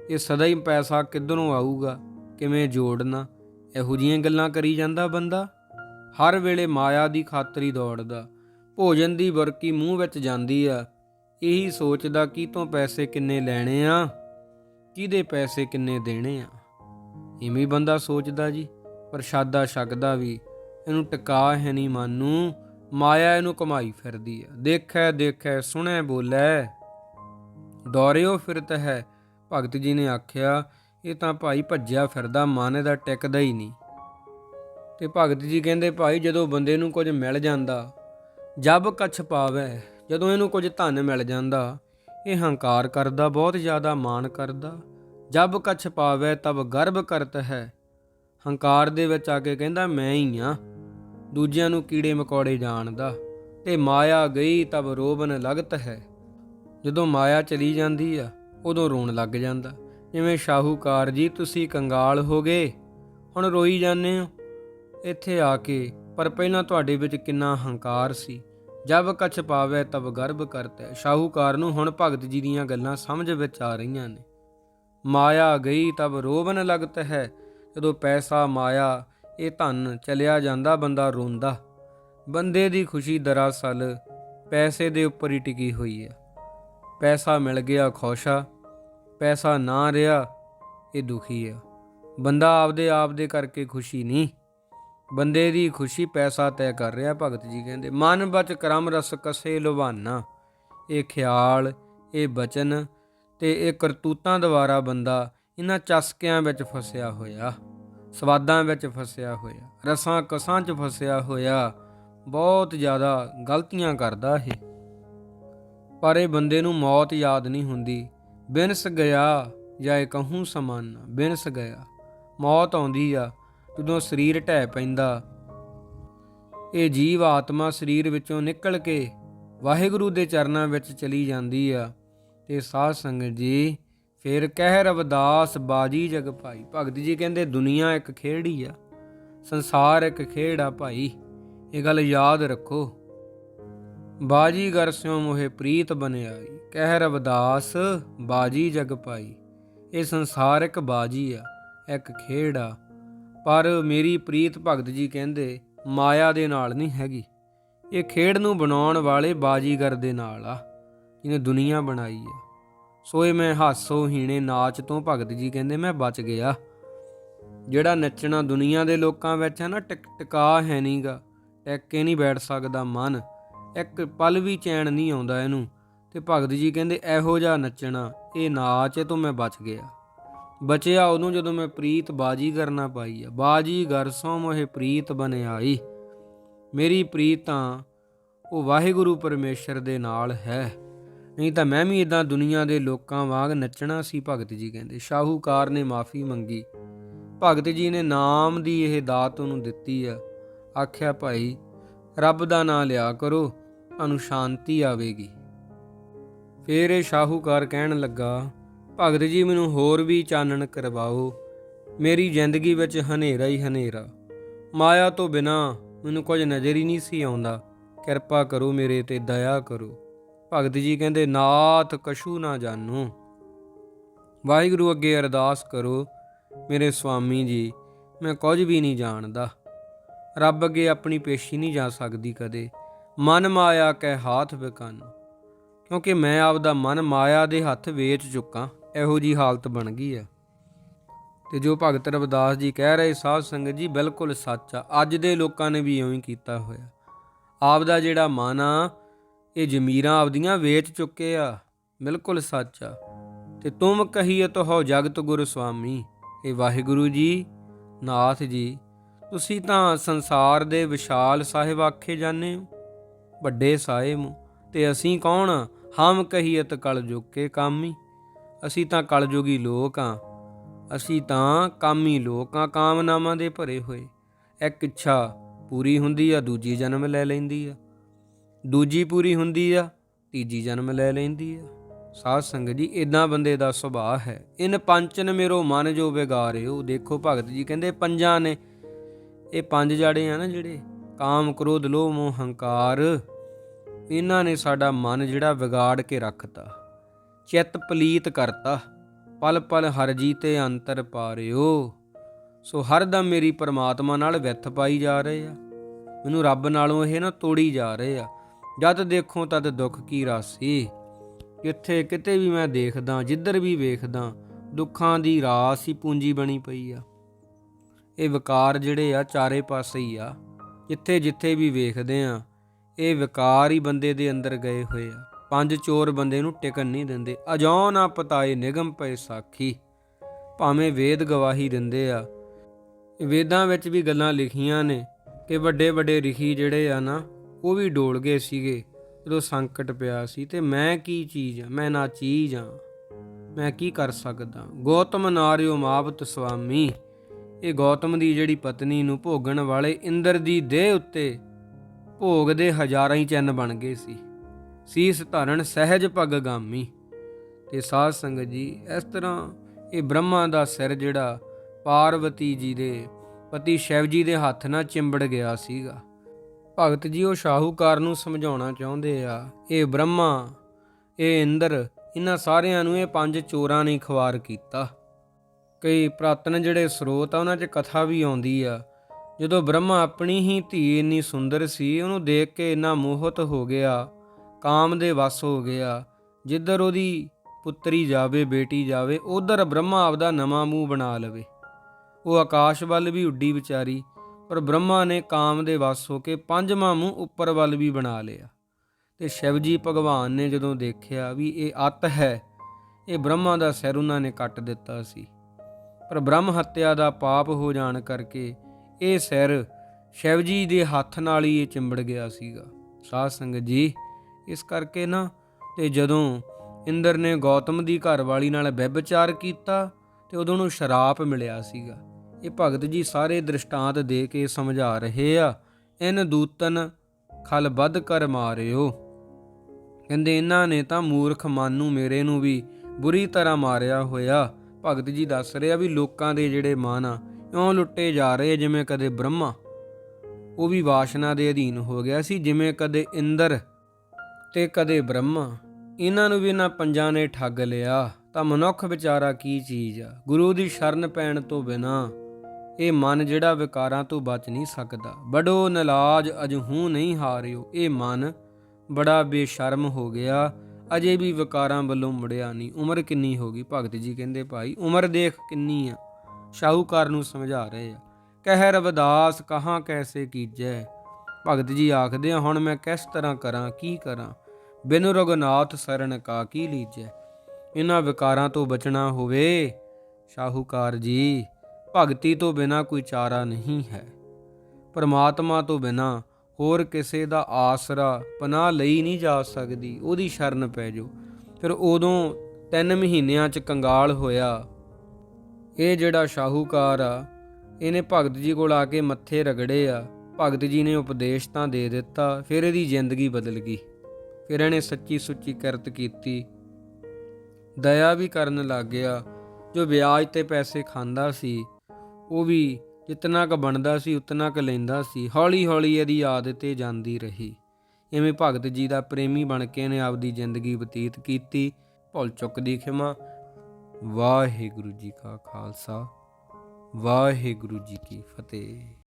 ਇਹ ਸਦਾ ਹੀ ਪੈਸਾ ਕਿੱਧਰੋਂ ਆਊਗਾ? ਕਿਵੇਂ ਜੋੜਨਾ? ਇਹੋ ਜੀਆਂ ਗੱਲਾਂ ਕਰੀ ਜਾਂਦਾ ਬੰਦਾ? ਹਰ ਵੇਲੇ ਮਾਇਆ ਦੀ ਖਾਤਰੀ ਦੌੜਦਾ। ਭੋਜਨ ਦੀ ਬਰਕੀ ਮੂੰਹ ਵਿੱਚ ਜਾਂਦੀ ਆ। ਇਹੀ ਸੋਚਦਾ ਕੀ ਤੋਂ ਪੈਸੇ ਕਿੰਨੇ ਲੈਣੇ ਆ, ਕਿਹਦੇ ਪੈਸੇ ਕਿੰਨੇ ਦੇਣੇ ਆ। ਇਵੇਂ ਬੰਦਾ ਸੋਚਦਾ ਜੀ ਪ੍ਰਸ਼ਾਦਾ ਛਕਦਾ ਵੀ, ਇਹਨੂੰ ਟਿਕਾ ਹੈ ਨਹੀਂ ਮਨ ਨੂੰ, ਮਾਇਆ ਇਹਨੂੰ ਕਮਾਈ ਫਿਰਦੀ ਆ। ਦੇਖੈ ਦੇਖੈ, ਸੁਣੈ, ਬੋਲੇ। ਦੌਰਿਓ ਫਿਰਤ ਹੈ, ਭਗਤ ਜੀ ਨੇ ਆਖਿਆ, ਇਹ ਤਾਂ ਭਾਈ ਭੱਜਿਆ ਫਿਰਦਾ, ਮਨ ਦਾ ਟਿਕਦਾ ਹੀ ਨਹੀਂ। ਤੇ ਭਗਤ ਜੀ ਕਹਿੰਦੇ, ਭਾਈ ਜਦੋਂ ਬੰਦੇ ਨੂੰ ਕੁਝ ਮਿਲ ਜਾਂਦਾ, ਜਬ ਕਛ ਪਾਵੇ ਜਦੋਂ ਇਹਨੂੰ ਕੁਝ ਧਨ ਮਿਲ ਜਾਂਦਾ, ਇਹ ਹੰਕਾਰ ਕਰਦਾ, ਬਹੁਤ ਜ਼ਿਆਦਾ ਮਾਣ ਕਰਦਾ। ਜਬ ਕਛ ਪਾਵੇ, ਤਬ ਗਰਭ ਕਰਤ ਹੈ। ਹੰਕਾਰ ਦੇ ਵਿੱਚ ਆ ਕੇ ਕਹਿੰਦਾ, ਮੈਂ ਹੀ ਆ। ਦੂਜਿਆਂ ਨੂੰ ਕੀੜੇ ਮਕੌੜੇ ਜਾਣਦਾ। ਤੇ ਮਾਇਆ ਗਈ, ਤਬ ਰੋਬਨ ਲਗਤ ਹੈ। ਜਦੋਂ ਮਾਇਆ ਚਲੀ ਜਾਂਦੀ ਆ, ਉਦੋਂ ਰੋਣ ਲੱਗ ਜਾਂਦਾ। ਜਿਵੇਂ ਸ਼ਾਹੂਕਾਰ, ਜੀ, ਤੁਸੀਂ ਕੰਗਾਲ ਹੋ ਗਏ। ਹੁਣ ਰੋਈ ਜਾਂਦੇ ਹੋ? ਇੱਥੇ ਆ ਕੇ, ਪਰ ਪਹਿਲਾਂ ਤੁਹਾਡੇ ਵਿੱਚ ਕਿੰਨਾ ਹੰਕਾਰ ਸੀ। ਜਬ ਕਛ ਪਾਵੇ ਤਬ ਗਰਭ ਕਰਤਾ। ਸ਼ਾਹੂਕਾਰ ਨੂੰ ਹੁਣ ਭਗਤ ਜੀ ਦੀਆਂ ਗੱਲਾਂ ਸਮਝ ਵਿੱਚ ਆ ਰਹੀਆਂ ਨੇ। ਮਾਇਆ ਗਈ ਤਬ ਰੋਵਨ ਲਗਤ ਹੈ, ਜਦੋਂ ਪੈਸਾ ਮਾਇਆ, ਇਹ ਧਨ ਚਲਿਆ ਜਾਂਦਾ ਬੰਦਾ ਰੋਂਦਾ। ਬੰਦੇ ਦੀ ਖੁਸ਼ੀ ਦਰਅਸਲ ਪੈਸੇ ਦੇ ਉੱਪਰ ਹੀ ਟਿਕੀ ਹੋਈ ਹੈ। ਪੈਸਾ ਮਿਲ ਗਿਆ ਖੁਸ਼ ਆ ਪੈਸਾ ਨਾ ਰਿਹਾ, ਇਹ ਦੁਖੀ ਆ ਬੰਦਾ ਆਪਦੇ ਆਪ ਦੇ ਕਰਕੇ ਖੁਸ਼ੀ ਨਹੀਂ। ਬੰਦੇ ਦੀ ਖੁਸ਼ੀ ਪੈਸਾ ਤੈਅ ਕਰ ਰਿਹਾ ਭਗਤ ਜੀ ਕਹਿੰਦੇ, ਮਨ ਬਚ ਕਰਮ ਰਸ ਕਸੇ ਲੁਭਾਨਾ। ਇਹ ਖਿਆਲ, ਇਹ ਬਚਨ ਤੇ ਇਹ ਕਰਤੂਤਾਂ ਦੁਆਰਾ ਬੰਦਾ ਇਹਨਾਂ ਚਸਕਿਆਂ ਵਿੱਚ ਫਸਿਆ ਹੋਇਆ, ਸਵਾਦਾਂ ਵਿੱਚ ਫਸਿਆ ਹੋਇਆ, ਰਸਾਂ ਕਸਾਂ 'ਚ ਫਸਿਆ ਹੋਇਆ, ਬਹੁਤ ਜ਼ਿਆਦਾ ਗਲਤੀਆਂ ਕਰਦਾ ਇਹ। ਪਰ ਇਹ ਬੰਦੇ ਨੂੰ ਮੌਤ ਯਾਦ ਨਹੀਂ ਹੁੰਦੀ। ਬਿਨਸ ਗਿਆ ਜਾਂ ਇਹ ਕਹੂੰ ਸਮਾਨ, ਬਿਨਸ ਗਿਆ, ਮੌਤ ਆਉਂਦੀ ਆ ਜਦੋਂ ਸਰੀਰ ਢਹਿ ਪੈਂਦਾ, ਇਹ ਜੀਵ ਆਤਮਾ ਸਰੀਰ ਵਿੱਚੋਂ ਨਿਕਲ ਕੇ ਵਾਹਿਗੁਰੂ ਦੇ ਚਰਨਾਂ ਵਿੱਚ ਚਲੀ ਜਾਂਦੀ ਆ ਤੇ ਸਾਧ ਸੰਗਤ ਜੀ ਫਿਰ ਕਹਿਰ ਅਵਦਾਸ ਬਾਜੀ ਜਗ ਭਾਈ। ਭਗਤ ਜੀ ਕਹਿੰਦੇ, ਦੁਨੀਆ ਇੱਕ ਖੇੜੀ ਆ, ਸੰਸਾਰ ਇੱਕ ਖੇਡ ਆ ਭਾਈ। ਇਹ ਗੱਲ ਯਾਦ ਰੱਖੋ। ਬਾਜੀ ਗਰ ਸਿਉ ਮੋਹੇ ਪ੍ਰੀਤ ਬਨਿਆਈ। ਕਹਿ ਰਵਦਾਸ ਬਾਜੀ ਜਗ ਪਾਈ ਇਹ ਸੰਸਾਰ ਇੱਕ ਬਾਜੀ ਆ, ਇੱਕ ਖੇਡ ਆ ਪਰ ਮੇਰੀ ਪ੍ਰੀਤ ਭਗਤ ਜੀ ਕਹਿੰਦੇ, ਮਾਇਆ ਦੇ ਨਾਲ ਨਹੀਂ ਹੈਗੀ। ਇਹ ਖੇਡ ਨੂੰ ਬਣਾਉਣ ਵਾਲੇ ਬਾਜੀਗਰ ਦੇ ਨਾਲ ਆ, ਜਿਹਨੇ ਦੁਨੀਆ ਬਣਾਈ ਆ। ਸੋਏ ਮੈਂ ਹਾਸੋ ਹੀਣੇ ਨਾਚ ਤੋਂ ਭਗਤ ਜੀ ਕਹਿੰਦੇ, ਮੈਂ ਬਚ ਗਿਆ। ਜਿਹੜਾ ਨੱਚਣਾ ਦੁਨੀਆ ਦੇ ਲੋਕਾਂ ਵਿੱਚ ਹੈ ਨਾ, ਟਿਕ ਟਿਕਾ ਹੈ ਨਹੀਂਗਾ। ਟਿਕ ਕੇ ਨਹੀਂ ਬੈਠ ਸਕਦਾ ਮਨ। ਇੱਕ ਪਲ ਵੀ ਚੈਨ ਨਹੀਂ ਆਉਂਦਾ ਇਹਨੂੰ। ਤੇ ਭਗਤ ਜੀ ਕਹਿੰਦੇ, ਇਹੋ ਜਿਹਾ ਨੱਚਣਾ, ਇਹ ਨਾਚ ਇਹ ਤੋਂ ਮੈਂ ਬਚ ਗਿਆ। ਬਚਿਆ ਉਹਨੂੰ ਜਦੋਂ ਮੈਂ ਪ੍ਰੀਤ ਬਾਜੀ ਕਰਨਾ ਪਾਈ ਆ। ਬਾਜੀ ਗਰ ਸੋ ਮੋਹਿ ਪ੍ਰੀਤ ਬਨਿਆਈ ਮੇਰੀ ਪ੍ਰੀਤ ਤਾਂ ਉਹ ਵਾਹਿਗੁਰੂ ਪਰਮੇਸ਼ਰ ਦੇ ਨਾਲ ਹੈ। ਨਹੀਂ ਤਾਂ ਮੈਂ ਵੀ ਇਦਾਂ ਦੁਨੀਆ ਦੇ ਲੋਕਾਂ ਵਾਂਗ ਨੱਚਣਾ ਸੀ, ਭਗਤ ਜੀ ਕਹਿੰਦੇ। ਸ਼ਾਹੂਕਾਰ ਨੇ ਮਾਫੀ ਮੰਗੀ। ਭਗਤ ਜੀ ਨੇ ਨਾਮ ਦੀ ਇਹ ਦਾਤ ਉਹਨੂੰ ਦਿੱਤੀ ਆ। ਆਖਿਆ, ਭਾਈ, ਰੱਬ ਦਾ ਨਾਮ ਲਿਆ ਕਰੋ ਤੁਹਾਨੂੰ ਸ਼ਾਂਤੀ ਆਵੇਗੀ। ਫੇਰ ਇਹ ਸ਼ਾਹੂਕਾਰ ਕਹਿਣ ਲੱਗਾ ਭਗਤ ਜੀ ਮੈਨੂੰ ਹੋਰ ਵੀ ਚਾਨਣ ਕਰਵਾਓ। ਮੇਰੀ ਜ਼ਿੰਦਗੀ ਵਿੱਚ ਹਨੇਰਾ ਹੀ ਹਨੇਰਾ। ਮਾਇਆ ਤੋਂ ਬਿਨਾ ਮੈਨੂੰ ਕੁਝ ਨਜ਼ਰ ਹੀ ਨਹੀਂ ਸੀ ਆਉਂਦਾ। ਕਿਰਪਾ ਕਰੋ ਮੇਰੇ ਤੇ ਦਇਆ ਕਰੋ। ਭਗਤ ਜੀ ਕਹਿੰਦੇ, ਨਾਥ ਕਸ਼ੂ ਨਾ ਜਾਣੋ। ਵਾਹਿਗੁਰੂ ਅੱਗੇ ਅਰਦਾਸ ਕਰੋ ਮੇਰੇ ਸਵਾਮੀ ਜੀ, ਮੈਂ ਕੁਝ ਵੀ ਨਹੀਂ ਜਾਣਦਾ। ਰੱਬ ਅੱਗੇ ਆਪਣੀ ਪੇਸ਼ੀ ਨਹੀਂ ਜਾ ਸਕਦੀ ਕਦੇ। ਮਨ ਮਾਇਆ ਕੈ ਹਾਥ ਵਿਕਨ ਕਿਉਂਕਿ ਮੈਂ ਆਪਦਾ ਮਨ ਮਾਇਆ ਦੇ ਹੱਥ ਵੇਚ ਚੁੱਕਾ। ਇਹੋ ਜੀ ਹਾਲਤ ਬਣ ਗਈ ਆ ਤੇ ਜੋ ਭਗਤ ਰਵਿਦਾਸ ਜੀ ਕਹਿ ਰਹੇ, ਸਾਧ ਸੰਗਤ ਜੀ, ਬਿਲਕੁਲ ਸੱਚ ਆ। ਅੱਜ ਦੇ ਲੋਕਾਂ ਨੇ ਵੀ ਇਉਂ ਹੀ ਕੀਤਾ ਹੋਇਆ। ਆਪਦਾ ਜਿਹੜਾ ਮਨ ਆ, ਇਹ ਜ਼ਮੀਰਾਂ ਆਪਦੀਆਂ ਵੇਚ ਚੁੱਕੇ ਆ। ਬਿਲਕੁਲ ਸੱਚ ਆ। ਤੇ ਤੁਮ ਕਹੀਏ ਹੋ ਜਗਤ ਗੁਰ ਸੁਆਮੀ। ਇਹ ਵਾਹਿਗੁਰੂ ਜੀ, ਨਾਥ ਜੀ, ਤੁਸੀਂ ਤਾਂ ਸੰਸਾਰ ਦੇ ਵਿਸ਼ਾਲ ਸਾਹਿਬ ਆਖੇ ਜਾਂਦੇ ਹੋ। ਵੱਡੇ ਸਾਹਿਬ ਹੋ। ਤੇ ਅਸੀਂ ਕੌਣ ਹਮ ਕਹੀਏ ਕਲ ਜੁਗ ਕਾਮੀ। ਅਸੀਂ ਤਾਂ ਕਲਯੁਗੀ ਲੋਕ ਆ। ਅਸੀਂ ਤਾਂ ਕਾਮੀ ਲੋਕ ਆ ਕਾਮਨਾਵਾਂ ਦੇ ਭਰੇ ਹੋਏ। ਇੱਕ ਇੱਛਾ ਪੂਰੀ ਹੁੰਦੀ ਆ, ਦੂਜੀ ਜਨਮ ਲੈ ਲੈਂਦੀ ਆ। ਦੂਜੀ ਪੂਰੀ ਹੁੰਦੀ ਆ, ਤੀਜੀ ਜਨਮ ਲੈ ਲੈਂਦੀ ਆ। ਸਾਧ ਸੰਗਤ ਜੀ ਇਦਾਂ ਬੰਦੇ ਦਾ ਸੁਭਾਅ ਹੈ। ਇਨ ਪੰਚਨ ਮੇਰੋ ਮਨ ਜੋ ਵਿਗਾਰਿਓ। ਦੇਖੋ ਭਗਤ ਜੀ ਕਹਿੰਦੇ ਪੰਜਾਂ ਨੇ। ਇਹ ਪੰਜ ਜਾੜੇ ਆ ਨਾ ਜਿਹੜੇ, ਕਾਮ ਕ੍ਰੋਧ ਲੋਭ ਮੋਹ ਹੰਕਾਰ। ਇਹਨਾਂ ਨੇ ਸਾਡਾ ਮਨ ਜਿਹੜਾ ਵਿਗਾੜ ਕੇ ਰੱਖਤਾ। ਚਿੱਤ ਪਲੀਤ ਕਰਤਾ, ਪਲ ਪਲ ਹਰ 'ਤੇ ਅੰਤਰ ਪਾਰਿਓ। ਸੋ ਹਰਦਮ ਮੇਰੀ ਪਰਮਾਤਮਾ ਨਾਲ ਵਿਥ ਪਾਈ ਜਾ ਰਹੇ ਆ। ਮੈਨੂੰ ਰੱਬ ਨਾਲੋਂ ਇਹ ਨਾ ਤੋੜੀ ਜਾ ਰਹੇ ਆ। ਜਦ ਦੇਖੋ ਤਦ ਦੁੱਖ ਕੀ ਰਾਸੀ। ਕਿੱਥੇ ਕਿਤੇ ਵੀ ਮੈਂ ਦੇਖਦਾ, ਜਿੱਧਰ ਵੀ ਵੇਖਦਾ, ਦੁੱਖਾਂ ਦੀ ਰਾਸ ਹੀ ਪੂੰਜੀ ਬਣੀ ਪਈ ਆ। ਇਹ ਵਿਕਾਰ ਜਿਹੜੇ ਆ ਚਾਰੇ ਪਾਸੇ ਹੀ ਆ। ਜਿੱਥੇ ਜਿੱਥੇ ਵੀ ਵੇਖਦੇ ਆ, ਇਹ ਵਿਕਾਰ ਹੀ ਬੰਦੇ ਦੇ ਅੰਦਰ ਗਏ ਹੋਏ ਆ। ਪੰਜ ਚੋਰ ਬੰਦੇ ਨੂੰ ਟਿਕਣ ਨਹੀਂ ਦਿੰਦੇ। ਅਜੌ ਨਾ ਪਤਾਏ ਨਿਗਮ ਪਏ ਸਾਖੀ। ਭਾਵੇਂ ਵੇਦ ਗਵਾਹੀ ਦਿੰਦੇ ਆ। ਵੇਦਾਂ ਵਿੱਚ ਵੀ ਗੱਲਾਂ ਲਿਖੀਆਂ ਨੇ ਕਿ ਵੱਡੇ ਵੱਡੇ ਰਿਖੀ ਜਿਹੜੇ ਆ ਨਾ, ਉਹ ਵੀ ਡੋਲ ਗਏ ਸੀਗੇ। ਜਦੋਂ ਸੰਕਟ ਪਿਆ ਸੀ ਤੇ ਮੈਂ ਕੀ ਚੀਜ਼ ਆ? ਮੈਂ ਨਾ ਚੀਜ਼ ਆ। ਮੈਂ ਕੀ ਕਰ ਸਕਦਾ? ਗੌਤਮ ਨਾਰਿਓ ਮਾਪਤ ਸੁਆਮੀ ਇਹ ਗੌਤਮ ਦੀ ਜਿਹੜੀ ਪਤਨੀ ਨੂੰ ਭੋਗਣ ਵਾਲੇ ਇੰਦਰ ਦੀ ਦੇਹ ਉੱਤੇ ਭੋਗ ਦੇ ਹਜ਼ਾਰਾਂ ਹੀ ਚੰਨ ਬਣ ਗਏ ਸੀ। ਸੀਸ ਧਰਨ ਸਹਿਜ ਭਗਗਾਮੀ ਤੇ ਸਾਧ ਸੰਗਤ ਜੀ, ਇਸ ਤਰ੍ਹਾਂ ਇਹ ਬ੍ਰਹਮਾ ਦਾ ਸਿਰ ਜਿਹੜਾ ਪਾਰਵਤੀ ਜੀ ਦੇ ਪਤੀ ਸ਼ਿਵ ਜੀ ਦੇ ਹੱਥ ਨਾਲ ਚਿੰਬੜ ਗਿਆ ਸੀਗਾ। ਭਗਤ ਜੀ, ਉਹ ਸ਼ਾਹੂਕਾਰ ਨੂੰ ਸਮਝਾਉਣਾ ਚਾਹੁੰਦੇ ਆ, ਇਹ ਬ੍ਰਹਮਾ, ਇਹ ਇੰਦਰ, ਇਹਨਾਂ ਸਾਰਿਆਂ ਨੂੰ ਇਹ ਪੰਜ ਚੋਰਾਂ ਨੇ ਖਵਾਰ ਕੀਤਾ। ਕਈ ਪ੍ਰਾਤਨ ਜਿਹੜੇ ਸਰੋਤ ਆ, ਉਹਨਾਂ 'ਚ ਕਥਾ ਵੀ ਆਉਂਦੀ ਆ, ਜਦੋਂ ਬ੍ਰਹਮਾ ਆਪਣੀ ਹੀ ਧੀ ਇੰਨੀ ਸੁੰਦਰ ਸੀ, ਉਹਨੂੰ ਦੇਖ ਕੇ ਇੰਨਾ ਮੋਹਤ ਹੋ ਗਿਆ ਕਾਮ ਦੇ ਵਸ ਹੋ ਗਿਆ। ਜਿੱਧਰ ਉਹਦੀ ਪੁੱਤਰੀ ਜਾਵੇ, ਬੇਟੀ ਜਾਵੇ, ਉਧਰ ਬ੍ਰਹਮਾ ਆਪਦਾ ਨਵਾਂ ਮੂੰਹ ਬਣਾ ਲਵੇ। ਉਹ ਆਕਾਸ਼ ਵੱਲ ਵੀ ਉੱਡੀ ਵਿਚਾਰੀ, ਪਰ ਬ੍ਰਹਮਾ ਨੇ ਕਾਮ ਦੇ ਵਸ ਹੋ ਕੇ ਪੰਜਵਾਂ ਮੂੰਹ ਉੱਪਰ ਵੱਲ ਵੀ ਬਣਾ ਲਿਆ। ਤੇ ਸ਼ਿਵਜੀ ਭਗਵਾਨ ਨੇ ਜਦੋਂ ਦੇਖਿਆ ਵੀ ਇਹ ਅੱਤ ਹੈ, ਇਹ ਬ੍ਰਹਮਾ ਦਾ ਸਿਰ ਉਹਨਾਂ ਨੇ ਕੱਟ ਦਿੱਤਾ ਸੀ। ਪਰ ਬ੍ਰਹਮ ਹੱਤਿਆ ਦਾ ਪਾਪ ਹੋ ਜਾਣ ਕਰਕੇ ਇਹ ਸਿਰ ਸ਼ਿਵਜੀ ਦੇ ਹੱਥ ਨਾਲ ਹੀ ਇਹ ਚਿੰਬੜ ਗਿਆ ਸੀਗਾ। ਸਾਧ ਸੰਗਤ ਜੀ ਇਸ ਕਰਕੇ ਨਾ ਤੇ ਜਦੋਂ ਇੰਦਰ ਨੇ ਗੌਤਮ ਦੀ ਘਰਵਾਲੀ ਨਾਲ ਵਿਭਚਾਰ ਕੀਤਾ ਤੇ ਉਦੋਂ ਨੂੰ ਸ਼ਰਾਪ ਮਿਲਿਆ ਸੀਗਾ। ਇਹ ਭਗਤ ਜੀ ਸਾਰੇ ਦ੍ਰਿਸ਼ਟਾਂਤ ਦੇ ਕੇ ਸਮਝਾ ਰਹੇ ਆ, ਇਨ ਦੂਤਨ ਖਲ ਵੱਧ ਕਰ ਮਾਰਿਓ। ਕਹਿੰਦੇ ਇਹਨਾਂ ਨੇ ਤਾਂ ਮੂਰਖ ਮਨ ਨੂੰ ਮੇਰੇ ਨੂੰ ਵੀ ਬੁਰੀ ਤਰ੍ਹਾਂ ਮਾਰਿਆ ਹੋਇਆ। ਭਗਤ ਜੀ ਦੱਸ ਰਿਹਾ ਵੀ ਲੋਕਾਂ ਦੇ ਜਿਹੜੇ ਮਨ ਆ, ਇਉਂ ਲੁੱਟੇ ਜਾ ਰਹੇ ਜਿਵੇਂ ਕਦੇ ਬ੍ਰਹਮਾ। ਉਹ ਵੀ ਵਾਸ਼ਨਾ ਦੇ ਅਧੀਨ ਹੋ ਗਿਆ ਸੀ, ਜਿਵੇਂ ਕਦੇ ਇੰਦਰ ਤੇ ਕਦੇ ਬ੍ਰਹਮਾ। ਇਹਨਾਂ ਨੂੰ ਵੀ ਇਹਨਾਂ ਪੰਜਾਂ ਨੇ ਠੱਗ ਲਿਆ। ਤਾਂ ਮਨੁੱਖ ਵਿਚਾਰਾ ਕੀ ਚੀਜ਼ ਆ? ਗੁਰੂ ਦੀ ਸ਼ਰਨ ਪੈਣ ਤੋਂ ਬਿਨਾ ਇਹ ਮਨ ਜਿਹੜਾ ਵਿਕਾਰਾਂ ਤੋਂ ਬਚ ਨਹੀਂ ਸਕਦਾ। ਬੜੋ ਨਲਾਜ ਅਜਹੂ ਨਹੀਂ ਹਾਰਿਓ। ਇਹ ਮਨ ਬੜਾ ਬੇਸ਼ਰਮ ਹੋ ਗਿਆ। ਅਜੇ ਵੀ ਵਿਕਾਰਾਂ ਵੱਲੋਂ ਮੁੜਿਆ ਨਹੀਂ। ਉਮਰ ਕਿੰਨੀ ਹੋ ਗਈ? ਭਗਤ ਜੀ ਕਹਿੰਦੇ ਭਾਈ, ਉਮਰ ਦੇਖ ਕਿੰਨੀ ਆ। ਸ਼ਾਹੂਕਾਰ ਨੂੰ ਸਮਝਾ ਰਹੇ ਆ। ਕਹਿ ਰਵਿਦਾਸ ਕਹਾਂ ਕੈਸੇ ਕੀਜੈ? ਭਗਤ ਜੀ ਆਖਦੇ ਆ, ਹੁਣ ਮੈਂ ਕਿਸ ਤਰ੍ਹਾਂ ਕਰਾਂ, ਕੀ ਕਰਾਂ? ਬਿਨ ਰਗਨਾਥ ਸਰਣ ਕਾ ਕੀ ਲੀਜੈ? ਇਹਨਾਂ ਵਿਕਾਰਾਂ ਤੋਂ ਬਚਣਾ ਹੋਵੇ ਸ਼ਾਹੂਕਾਰ ਜੀ, ਭਗਤੀ ਤੋਂ ਬਿਨਾ ਕੋਈ ਚਾਰਾ ਨਹੀਂ ਹੈ। ਪਰਮਾਤਮਾ ਤੋਂ ਬਿਨਾ ਹੋਰ ਕਿਸੇ ਦਾ ਆਸਰਾ, ਪਨਾਹ ਲਈ ਨਹੀਂ ਜਾ ਸਕਦੀ, ਉਹਦੀ ਸ਼ਰਨ ਪੈ ਜਾਓ। ਫਿਰ ਉਦੋਂ ਤਿੰਨ ਮਹੀਨਿਆਂ ਚ ਕੰਗਾਲ ਹੋਇਆ। ਇਹ ਜਿਹੜਾ ਸ਼ਾਹੂਕਾਰ ਆ, ਇਹਨੇ ਭਗਤ ਜੀ ਕੋਲ ਆ ਕੇ ਮੱਥੇ ਰਗੜੇ ਆ। ਭਗਤ ਜੀ ਨੇ ਉਪਦੇਸ਼ ਤਾਂ ਦੇ ਦਿੱਤਾ, ਫਿਰ ਇਹਦੀ ਜ਼ਿੰਦਗੀ ਬਦਲ ਗਈ। ਫਿਰ ਇਹਨੇ ਸੱਚੀ ਸੁੱਚੀ ਕਿਰਤ ਕੀਤੀ। ਦਇਆ ਵੀ ਕਰਨ ਲੱਗ ਗਿਆ। ਜੋ ਵਿਆਜ ਤੇ ਪੈਸੇ ਖਾਂਦਾ ਸੀ, ਉਹ ਵੀ ਜਿੰਨਾ ਕ ਬਣਦਾ ਸੀ, ਉਤਨਾ ਕ ਲੈਂਦਾ ਸੀ। ਹੌਲੀ ਹੌਲੀ ਇਹਦੀ ਆਦਤ ਤੇ ਜਾਂਦੀ ਰਹੀ। ਐਵੇਂ ਭਗਤ ਜੀ ਦਾ ਪ੍ਰੇਮੀ ਬਣ ਕੇ ਇਹਨੇ ਆਪਦੀ ਜ਼ਿੰਦਗੀ ਬਤੀਤ ਕੀਤੀ। ਭੁੱਲ ਚੁੱਕ ਦੀ ਖਿਮਾ। ਵਾਹਿਗੁਰੂ ਜੀ ਕਾ ਖਾਲਸਾ। ਵਾਹਿਗੁਰੂ ਜੀ ਕੀ ਫਤਿਹ।